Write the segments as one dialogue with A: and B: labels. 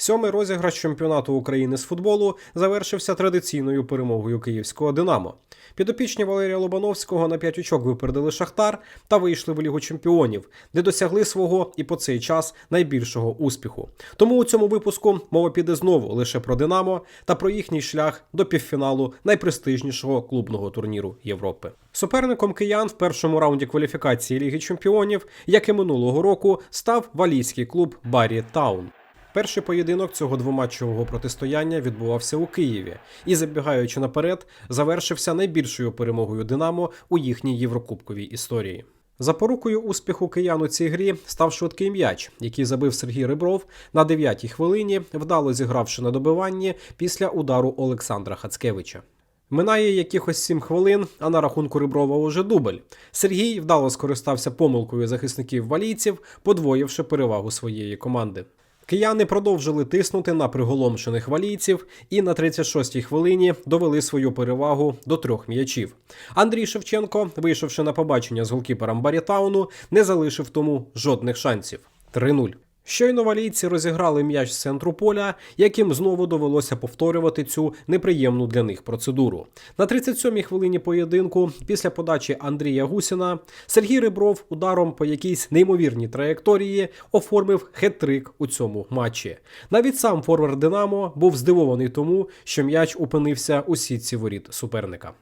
A: Сьомий розіграш чемпіонату України з футболу завершився традиційною перемогою київського Динамо. Підопічні Валерія Лобановського на п'ять очок випередили Шахтар та вийшли в Лігу чемпіонів, де досягли свого і по цей час найбільшого успіху. Тому у цьому випуску мова піде знову лише про Динамо та про їхній шлях до півфіналу найпрестижнішого клубного турніру Європи. Суперником киян в першому раунді кваліфікації Ліги Чемпіонів, як і минулого року, став валійський клуб Барі Таун. Перший поєдинок цього двоматчевого протистояння відбувався у Києві і, забігаючи наперед, завершився найбільшою перемогою Динамо у їхній єврокубковій історії. Запорукою успіху киян у цій грі став швидкий м'яч, який забив Сергій Рибров на 9-й хвилині, вдало зігравши на добиванні після удару Олександра Хацкевича. Минає якихось 7 хвилин, а на рахунку Риброва уже дубль. Сергій вдало скористався помилкою захисників валійців, подвоївши перевагу своєї команди. Кияни продовжили тиснути на приголомшених валійців і на 36-й хвилині довели свою перевагу до трьох м'ячів. Андрій Шевченко, вийшовши на побачення з голкіпером Барітауну, не залишив тому жодних шансів. 3-0. Щойно валійці розіграли м'яч з центру поля, яким знову довелося повторювати цю неприємну для них процедуру. На 37-й хвилині поєдинку, після подачі Андрія Гусіна, Сергій Рибров ударом по якійсь неймовірній траєкторії оформив хет-трик у цьому матчі. Навіть сам форвард Динамо був здивований тому, що м'яч опинився у сітці воріт суперника.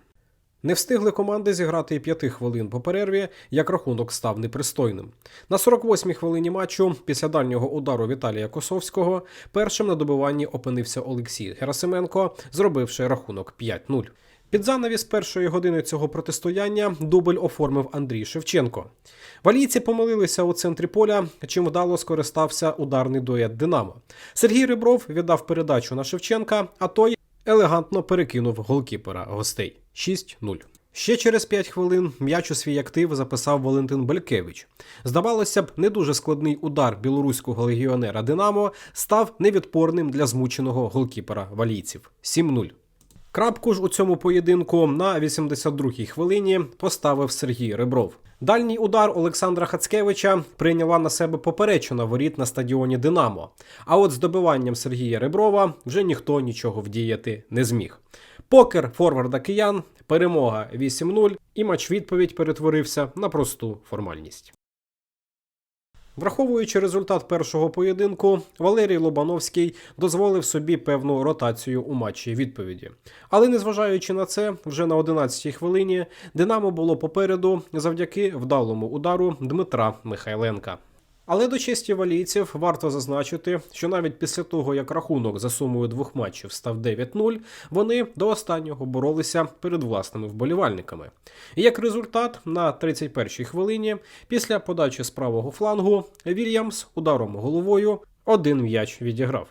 A: Не встигли команди зіграти і п'яти хвилин по перерві, як рахунок став непристойним. На 48-й хвилині матчу, після дальнього удару Віталія Косовського, першим на добиванні опинився Олексій Герасименко, зробивши рахунок 5-0. Під занавіс першої години цього протистояння дубль оформив Андрій Шевченко. Валійці помилилися у центрі поля, чим вдало скористався ударний дует Динамо. Сергій Рибров віддав передачу на Шевченка, а той елегантно перекинув голкіпера гостей 6-0. Ще через 5 хвилин м'яч у свій актив записав Валентин Белькевич. Здавалося б, не дуже складний удар білоруського легіонера Динамо став невідпорним для змученого голкіпера валійців 7-0. Крапку ж у цьому поєдинку на 82-й хвилині поставив Сергій Ребров. Дальній удар Олександра Хацкевича прийняла на себе поперечина воріт на стадіоні Динамо. А от з добиванням Сергія Реброва вже ніхто нічого вдіяти не зміг. Покер форварда киян, перемога 8-0, і матч відповідь перетворився на просту формальність. Враховуючи результат першого поєдинку, Валерій Лобановський дозволив собі певну ротацію у матчі відповіді. Але незважаючи на це, вже на 11-й хвилині Динамо було попереду завдяки вдалому удару Дмитра Михайленка. Але до честі валійців варто зазначити, що навіть після того, як рахунок за сумою двох матчів став 9-0, вони до останнього боролися перед власними вболівальниками. І як результат, на 31-й хвилині, після подачі з правого флангу, Вільямс ударом головою один м'яч відіграв.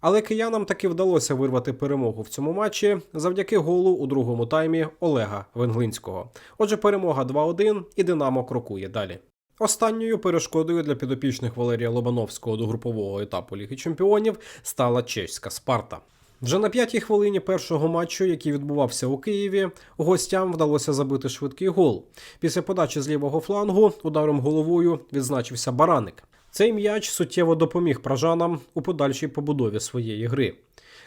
A: Але киянам таки вдалося вирвати перемогу в цьому матчі завдяки голу у другому таймі Олега Венглинського. Отже, перемога 2-1 і Динамо крокує далі. Останньою перешкодою для підопічних Валерія Лобановського до групового етапу Ліги Чемпіонів стала чеська Спарта. Вже на п'ятій хвилині першого матчу, який відбувався у Києві, гостям вдалося забити швидкий гол. Після подачі з лівого флангу ударом головою відзначився Бараник. Цей м'яч суттєво допоміг пражанам у подальшій побудові своєї гри.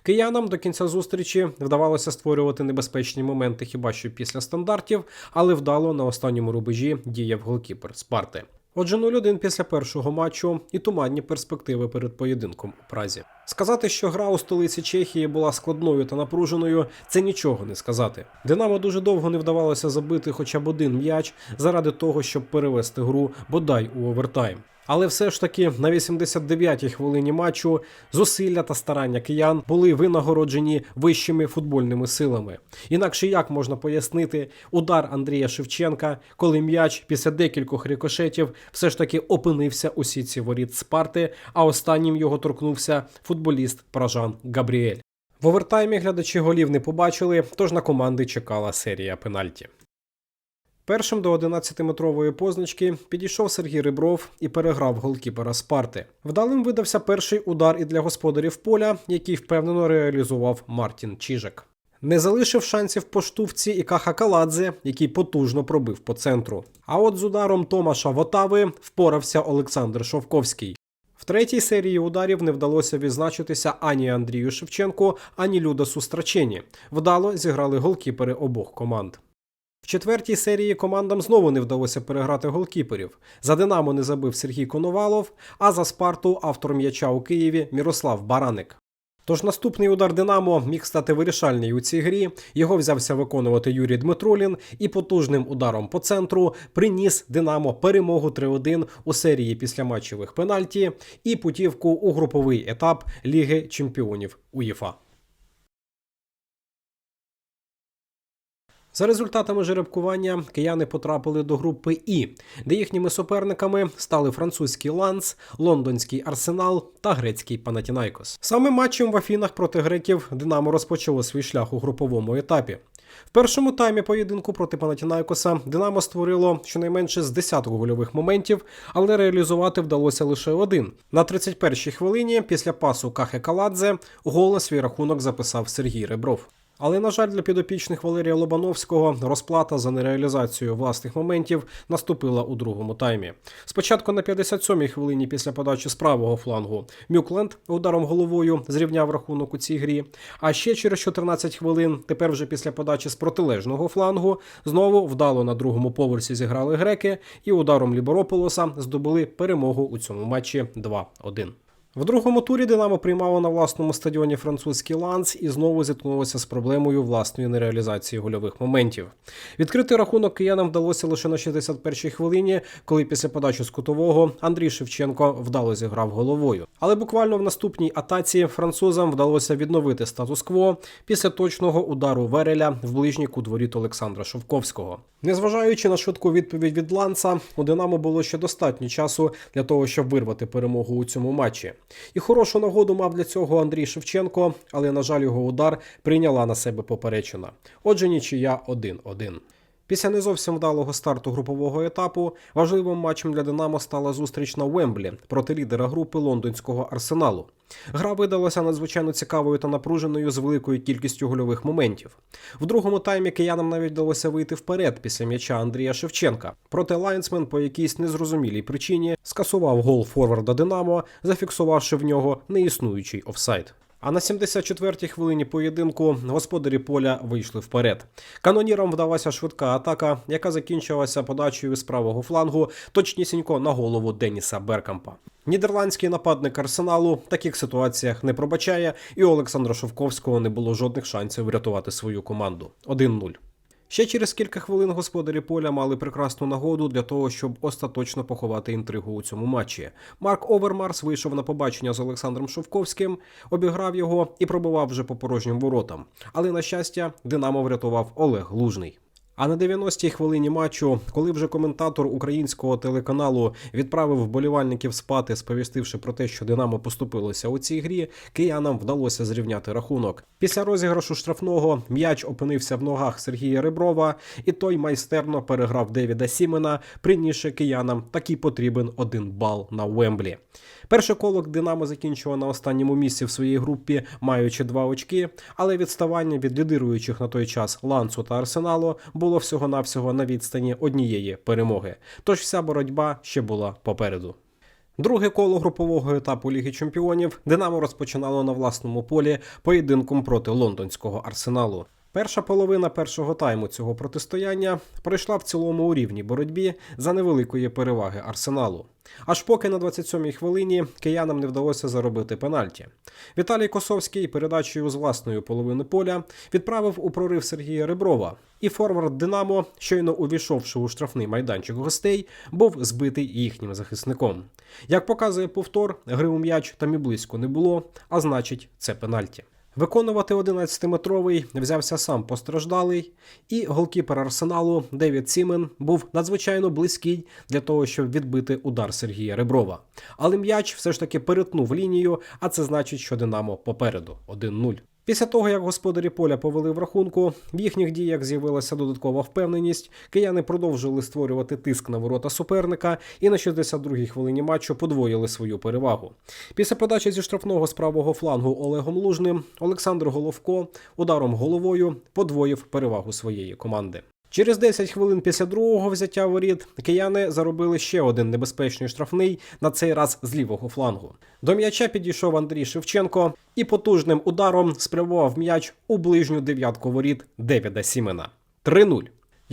A: Киянам до кінця зустрічі вдавалося створювати небезпечні моменти хіба що після стандартів, але вдало на останньому рубежі діяв голкіпер Спарти. Отже, 0-1 після першого матчу і туманні перспективи перед поєдинком у Празі. Сказати, що гра у столиці Чехії була складною та напруженою, це нічого не сказати. Динамо дуже довго не вдавалося забити хоча б один м'яч заради того, щоб перевести гру бодай у овертайм. Але все ж таки на 89-й хвилині матчу зусилля та старання киян були винагороджені вищими футбольними силами. Інакше як можна пояснити удар Андрія Шевченка, коли м'яч після декількох рикошетів все ж таки опинився у сітці воріт Спарти, а останнім його торкнувся футболіст Пражан Габріель. В овертаймі глядачі голів не побачили, тож на команди чекала серія пенальті. Першим до 11-метрової позначки підійшов Сергій Рибров і переграв голкіпера Спарти. Вдалим видався перший удар і для господарів поля, який впевнено реалізував Мартін Чижик. Не залишив шансів по поштовці і Каха Каладзе, який потужно пробив по центру. А от з ударом Томаша Вотави впорався Олександр Шовковський. В третій серії ударів не вдалося відзначитися ані Андрію Шевченку, ані Людасу Страчені. Вдало зіграли голкіпери обох команд. В четвертій серії командам знову не вдалося переграти голкіперів. За Динамо не забив Сергій Коновалов, а за Спарту автор м'яча у Києві Мірослав Бараник. Тож наступний удар Динамо міг стати вирішальний у цій грі. Його взявся виконувати Юрій Дмитрулін і потужним ударом по центру приніс Динамо перемогу 3-1 у серії післяматчевих пенальті і путівку у груповий етап Ліги Чемпіонів УЄФА. За результатами жеребкування кияни потрапили до групи І, де їхніми суперниками стали французький Ланс, лондонський Арсенал та грецький Панатінайкос. Саме матчем в Афінах проти греків Динамо розпочало свій шлях у груповому етапі. В першому таймі поєдинку проти Панатінайкоса Динамо створило щонайменше з десяток гольових моментів, але реалізувати вдалося лише один. На 31-й хвилині після пасу Кахе Каладзе гол на свій рахунок записав Сергій Ребров. Але, на жаль, для підопічних Валерія Лобановського розплата за нереалізацію власних моментів наступила у другому таймі. Спочатку на 57-й хвилині після подачі з правого флангу Мюкленд ударом головою зрівняв рахунок у цій грі. А ще через 14 хвилин, тепер вже після подачі з протилежного флангу, знову вдало на другому поверсі зіграли греки і ударом Ліборополоса здобули перемогу у цьому матчі 2-1. В другому турі Динамо приймало на власному стадіоні французький ланц і знову зіткнулося з проблемою власної нереалізації гольових моментів. Відкрити рахунок киянам вдалося лише на 61-й хвилині, коли після подачі з кутового Андрій Шевченко вдало зіграв головою. Але буквально в наступній атаці французам вдалося відновити статус-кво після точного удару Вереля в ближній кут воріт Олександра Шовковського. Незважаючи на швидку відповідь від Ланца, у Динамо було ще достатньо часу для того, щоб вирвати перемогу у цьому матчі. І хорошу нагоду мав для цього Андрій Шевченко, але, на жаль, його удар прийняла на себе поперечина. Отже, нічия 1-1. Після не зовсім вдалого старту групового етапу важливим матчем для Динамо стала зустріч на Уемблі проти лідера групи лондонського арсеналу. Гра видалася надзвичайно цікавою та напруженою з великою кількістю гольових моментів. В другому таймі киянам навіть вдалося вийти вперед після м'яча Андрія Шевченка. Проте Лайнсмен по якійсь незрозумілій причині скасував гол форварда Динамо, зафіксувавши в нього неіснуючий офсайд. А на 74-й хвилині поєдинку господарі поля вийшли вперед. Канонірам вдалася швидка атака, яка закінчилася подачею з правого флангу, точнісінько на голову Деніса Беркампа. Нідерландський нападник арсеналу в таких ситуаціях не пробачає, і у Олександра Шовковського не було жодних шансів врятувати свою команду. 1-0. Ще через кілька хвилин господарі поля мали прекрасну нагоду для того, щоб остаточно поховати інтригу у цьому матчі. Марк Овермарс вийшов на побачення з Олександром Шовковським, обіграв його і пробивав вже по порожнім воротам. Але на щастя, Динамо врятував Олег Лужний. А на 90-й хвилині матчу, коли вже коментатор українського телеканалу відправив вболівальників спати, сповістивши про те, що Динамо поступилося у цій грі, киянам вдалося зрівняти рахунок. Після розіграшу штрафного м'яч опинився в ногах Сергія Реброва, і той майстерно переграв Девіда Сімена, принісши киянам такий потрібен один бал на Уемблі. Перше коло Динамо закінчило на останньому місці в своїй групі, маючи два очки, але відставання від лідируючих на той час Лансу та Арсеналу було всього-навсього на відстані однієї перемоги. Тож вся боротьба ще була попереду. Друге коло групового етапу Ліги Чемпіонів Динамо розпочинало на власному полі поєдинком проти лондонського арсеналу. Перша половина першого тайму цього протистояння пройшла в цілому у рівній боротьбі за невеликої переваги арсеналу. Аж поки на 27-й хвилині киянам не вдалося заробити пенальті. Віталій Косовський передачею з власної половини поля відправив у прорив Сергія Реброва. І форвард Динамо, щойно увійшовши у штрафний майданчик гостей, був збитий їхнім захисником. Як показує повтор, гри у м'яч там і близько не було, а значить, це пенальті. Виконувати 11-метровий взявся сам постраждалий, і голкіпер арсеналу Девід Сімен був надзвичайно близький для того, щоб відбити удар Сергія Реброва. Але м'яч все ж таки перетнув лінію, а це значить, що Динамо попереду 1-0. Після того, як господарі поля повели в рахунку, в їхніх діях з'явилася додаткова впевненість. Кияни продовжили створювати тиск на ворота суперника і на 62-й хвилині матчу подвоїли свою перевагу. Після подачі зі штрафного з правого флангу Олегом Лужним Олександр Головко ударом головою подвоїв перевагу своєї команди. Через 10 хвилин після другого взяття воріт кияни заробили ще один небезпечний штрафний, на цей раз з лівого флангу. До м'яча підійшов Андрій Шевченко і потужним ударом спрямував м'яч у ближню дев'ятку воріт Девіда Сімена. 3-0.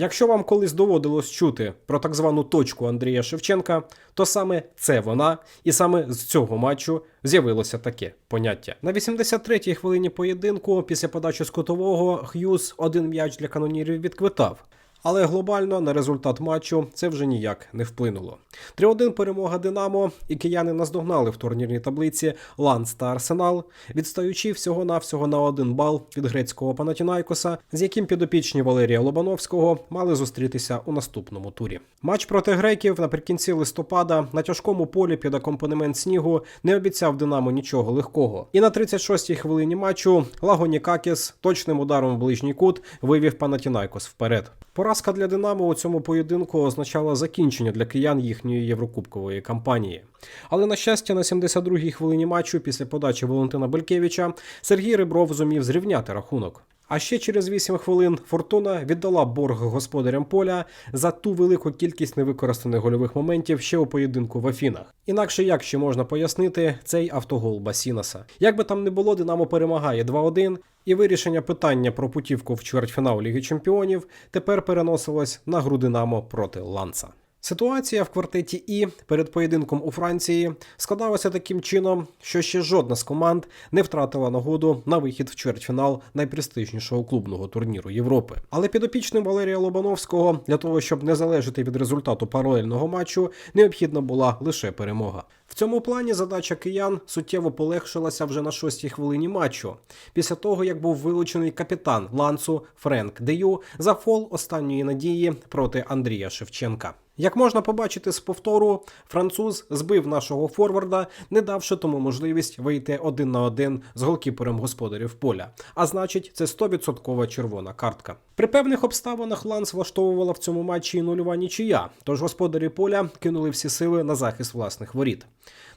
A: Якщо вам колись доводилось чути про так звану точку Андрія Шевченка, то саме це вона, і саме з цього матчу з'явилося таке поняття. На 83-й хвилині поєдинку, після подачі з котового, Х'юз один м'яч для канонірів відквитав. Але глобально на результат матчу це вже ніяк не вплинуло. 3-1 перемога Динамо, і кияни наздогнали в турнірній таблиці Ланс та Арсенал, відстаючи всього-навсього на один бал від грецького Панатінайкоса, з яким підопічні Валерія Лобановського мали зустрітися у наступному турі. Матч проти греків наприкінці листопада на тяжкому полі під акомпанемент снігу не обіцяв Динамо нічого легкого. І на 36-й хвилині матчу Лагонікакіс точним ударом в ближній кут вивів Панатінайкос вперед. Поразка для Динамо у цьому поєдинку означала закінчення для киян їхньої єврокубкової кампанії. Але на щастя, на 72-й хвилині матчу після подачі Валентина Белькевича Сергій Ребров зумів зрівняти рахунок. А ще через 8 хвилин Фортуна віддала борг господарям поля за ту велику кількість невикористаних гольових моментів ще у поєдинку в Афінах. Інакше як ще можна пояснити цей автогол Басінаса. Як би там не було, Динамо перемагає 2-1, і вирішення питання про путівку в чвертьфінал Ліги Чемпіонів тепер переносилось на гру Динамо проти Ланца. Ситуація в квартеті І перед поєдинком у Франції складалася таким чином, що ще жодна з команд не втратила нагоду на вихід в чвертьфінал найпрестижнішого клубного турніру Європи. Але підопічним Валерія Лобановського для того, щоб не залежати від результату паралельного матчу, необхідна була лише перемога. Цьому плані задача киян суттєво полегшилася вже на шостій хвилині матчу, після того як був вилучений капітан ланцу Френк Дею за фол останньої надії проти Андрія Шевченка. Як можна побачити з повтору, француз збив нашого форварда, не давши тому можливість вийти один на один з голкіпером господарів поля. А значить, це 100% червона картка. При певних обставинах Ланс влаштовувала в цьому матчі і нульова нічия, тож господарі поля кинули всі сили на захист власних воріт.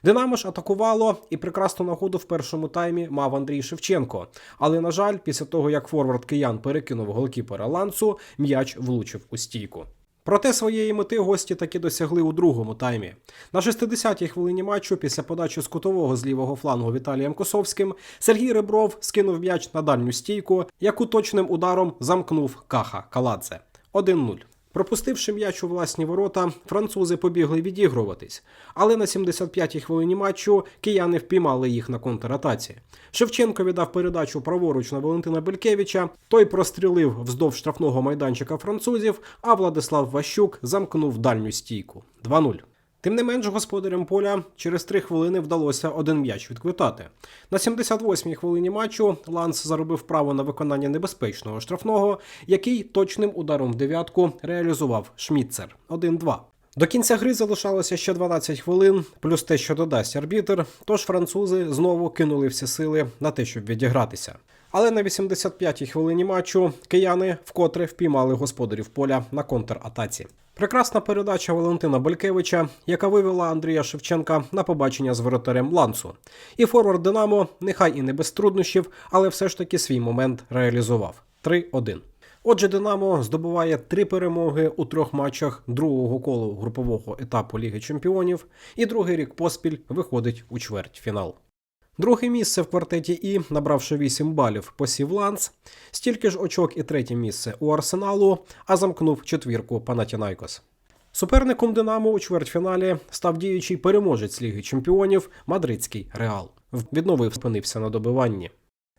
A: Динамо ж атакувало і прекрасну нагоду в першому таймі мав Андрій Шевченко. Але, на жаль, після того як форвард киян перекинув голкіпера лансу, м'яч влучив у стійку. Проте своєї мети гості таки досягли у другому таймі. На 60-й хвилині матчу, після подачі з кутового з лівого флангу Віталієм Косовським, Сергій Ребров скинув м'яч на дальню стійку, яку точним ударом замкнув Каха Каладзе. 1-0. Пропустивши м'яч у власні ворота, французи побігли відігруватись. Але на 75-й хвилині матчу кияни впіймали їх на контратаці. Шевченко віддав передачу праворуч на Валентина Белькевича. Той прострілив вздовж штрафного майданчика французів, а Владислав Ващук замкнув дальню стійку. 2-0. Тим не менш, господарям поля через три хвилини вдалося один м'яч відквитати. На 78-й хвилині матчу Ланс заробив право на виконання небезпечного штрафного, який точним ударом в дев'ятку реалізував Шмітцер 1-2. До кінця гри залишалося ще 12 хвилин, плюс те, що додасть арбітр. Тож французи знову кинули всі сили на те, щоб відігратися. Але на 85-й хвилині матчу кияни вкотре впіймали господарів поля на контратаці. Прекрасна передача Валентина Белькевича, яка вивела Андрія Шевченка на побачення з воротарем Лансу. І форвард Динамо, нехай і не без труднощів, але все ж таки свій момент реалізував 3-1. Отже, Динамо здобуває три перемоги у трьох матчах другого колу групового етапу Ліги Чемпіонів, і другий рік поспіль виходить у чвертьфінал. Друге місце в квартеті І, набравши 8 балів, посів Ланс, стільки ж очок і третє місце у Арсеналу, а замкнув четвірку Панатінайкос. Суперником Динамо у чвертьфіналі став діючий переможець Ліги Чемпіонів Мадридський Реал. Відновив спинився на добиванні.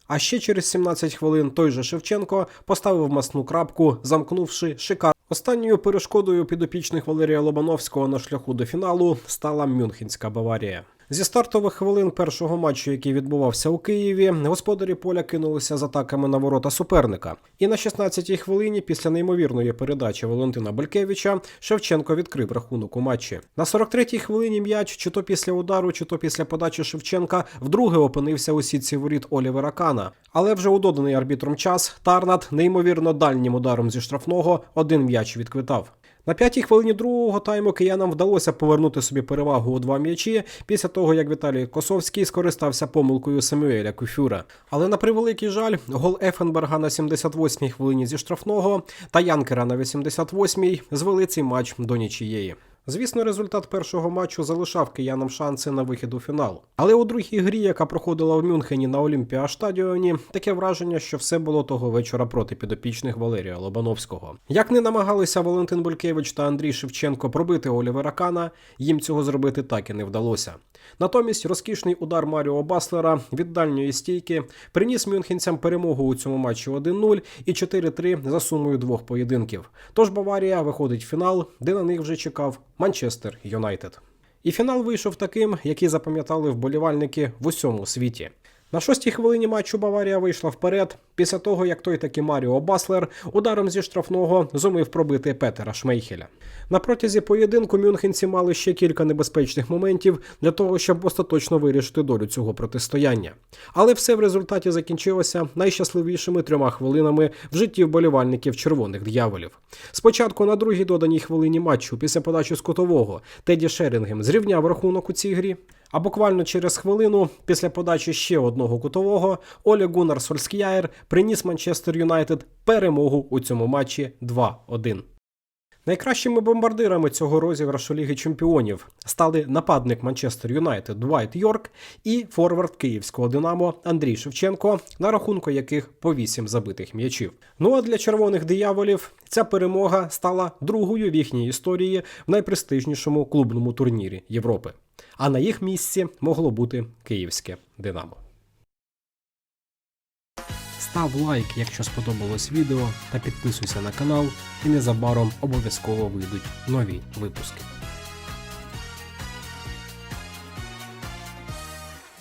A: А ще через 17 хвилин той же Шевченко поставив масну крапку, замкнувши шикар. Останньою перешкодою підопічних Валерія Лобановського на шляху до фіналу стала Мюнхенська Баварія. Зі стартових хвилин першого матчу, який відбувався у Києві, господарі поля кинулися з атаками на ворота суперника. І на 16-й хвилині, після неймовірної передачі Валентина Белькевича, Шевченко відкрив рахунок у матчі. На 43-й хвилині м'яч, чи то після удару, чи то після подачі Шевченка, вдруге опинився у сітці воріт Олівера Кана. Але вже у доданий арбітром час Тарнат неймовірно дальнім ударом зі штрафного один м'яч відквитав. На п'ятій хвилині другого тайму киянам вдалося повернути собі перевагу у два м'ячі після того, як Віталій Косовський скористався помилкою Самюеля Куфюра. Але на превеликий жаль, гол Ефенберга на 78-й хвилині зі штрафного та Янкера на 88-й звели цей матч до нічієї. Звісно, результат першого матчу залишав киянам шанси на вихід у фінал. Але у другій грі, яка проходила в Мюнхені на Олімпіаштадіоні, таке враження, що все було того вечора проти підопічних Валерія Лобановського. Як не намагалися Валентин Булькевич та Андрій Шевченко пробити Олівера Кана, їм цього зробити так і не вдалося. Натомість розкішний удар Маріо Баслера від дальньої стійки приніс мюнхенцям перемогу у цьому матчі 1-0 і 4-3 за сумою двох поєдинків. Тож Баварія виходить в фінал, де на них вже чекав Манчестер Юнайтед. І фінал вийшов таким, який запам'ятали вболівальники в усьому світі. На шостій хвилині матчу Баварія вийшла вперед після того, як той таки Маріо Баслер ударом зі штрафного зумив пробити Петера Шмейхеля. На протязі поєдинку мюнхенці мали ще кілька небезпечних моментів для того, щоб остаточно вирішити долю цього протистояння. Але все в результаті закінчилося найщасливішими трьома хвилинами в житті вболівальників червоних д'яволів. Спочатку на другій доданій хвилині матчу, після подачі з кутового, Теді Шерінгем зрівняв рахунок у цій грі. А буквально через хвилину, після подачі ще одного кутового, Олі Гунар Сольскяєр приніс Манчестер Юнайтед перемогу у цьому матчі 2-1. Найкращими бомбардирами цього розіграшу Ліги Чемпіонів стали нападник Манчестер Юнайтед Двайт Йорк і форвард київського Динамо Андрій Шевченко, на рахунку яких по 8 забитих м'ячів. Ну а для червоних дияволів ця перемога стала другою в їхній історії в найпрестижнішому клубному турнірі Європи. А на їх місці могло бути київське Динамо. Став лайк, якщо сподобалось відео, та підписуйся на канал, і незабаром обов'язково вийдуть нові випуски.